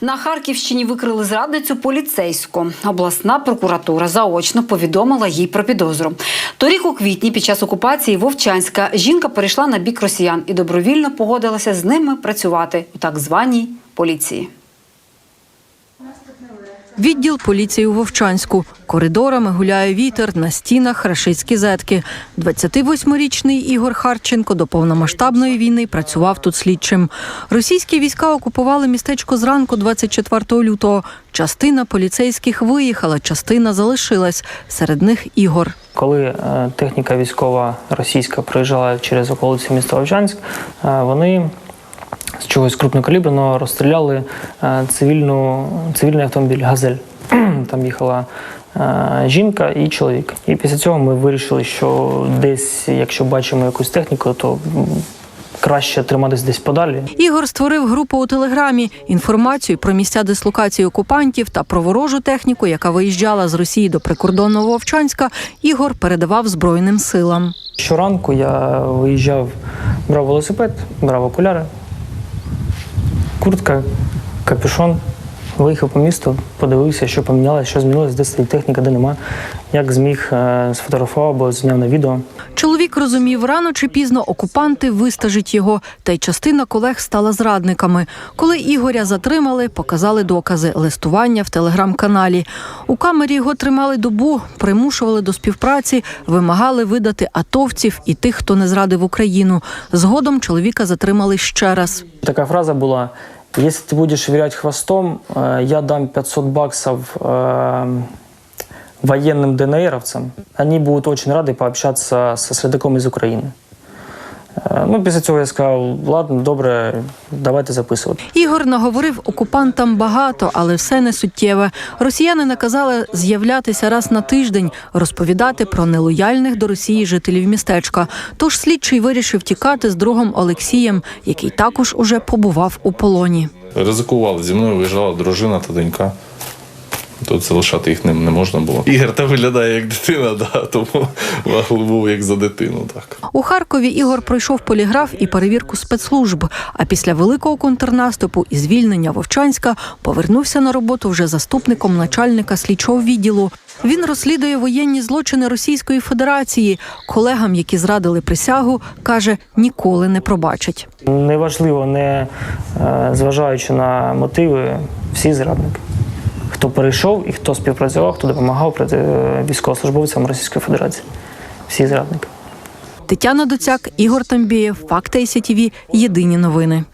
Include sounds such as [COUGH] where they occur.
На Харківщині викрили зрадницю поліцейську. Обласна прокуратура заочно повідомила їй про підозру. Торік у квітні під час окупації Вовчанська жінка перейшла на бік росіян і добровільно погодилася з ними працювати у так званій поліції. Відділ поліції у Вовчанську. Коридорами гуляє вітер, на стінах рашистські зетки. 28-річний Ігор Харченко до повномасштабної війни працював тут слідчим. Російські війська окупували містечко зранку 24 лютого. Частина поліцейських виїхала, частина залишилась. Серед них Ігор. Коли е, техніка військова російська проїжджала через околиці міста Вовчанськ, е, вони з чогось крупнокаліберного розстріляли е, цивільну, цивільний автомобіль Газель. [CLEARS THROAT] Там їхала е, жінка і чоловік. І після цього ми вирішили, що десь, якщо бачимо якусь техніку, то краще триматись десь подалі. Ігор створив групу у телеграмі. Інформацію про місця дислокації окупантів та про ворожу техніку, яка виїжджала з Росії до прикордонного Вовчанська, Ігор передавав Збройним силам. Щоранку я виїжджав, брав велосипед, брав окуляри, куртка, капюшон. Виїхав по місту, подивився, що помінялося, що змінилось, де стоїть техніка, де нема. Як зміг, е, сфотографував або зняв на відео. Чоловік розумів, рано чи пізно окупанти вистажуть його, та й частина колег стала зрадниками. Коли Ігоря затримали, показали докази листування в телеграм-каналі. У камері його тримали добу, примушували до співпраці, вимагали видати атовців і тих, хто не зрадив Україну. Згодом чоловіка затримали ще раз. Така фраза була: якщо ты будешь вілять хвостом, е, я дам 500 баксов е, военным ДНРовцам. Они будут очень рады пообщаться со следаком из України. Е, Ну, після цього я сказав, ладно, добре, давайте записувати. Ігор наговорив окупантам багато, але все не суттєве. Росіяни наказали з'являтися раз на тиждень, розповідати про нелояльних до Росії жителів містечка. Тож слідчий вирішив тікати з другом Олексієм, який також уже побував у полоні. Ризикували. Зі мною виїжджала дружина та донька. Тут залишати їх не, не можна було. Ігор та виглядає як дитина, да, тому був як за дитину. Так. У Харкові Ігор пройшов поліграф і перевірку спецслужб. А після великого контрнаступу і звільнення Вовчанська повернувся на роботу вже заступником начальника слідчого відділу. Він розслідує воєнні злочини Російської Федерації. Колегам, які зрадили присягу, каже, ніколи не пробачить. Неважливо, не е, зважаючи на мотиви, всі зрадники. Хто перейшов і хто співпрацював, хто допомагав е, військовослужбовцям Російської Федерації. Всі зрадники. Тетяна Доцяк, Ігор Тамбієв, Факти СІТВ, Єдині новини.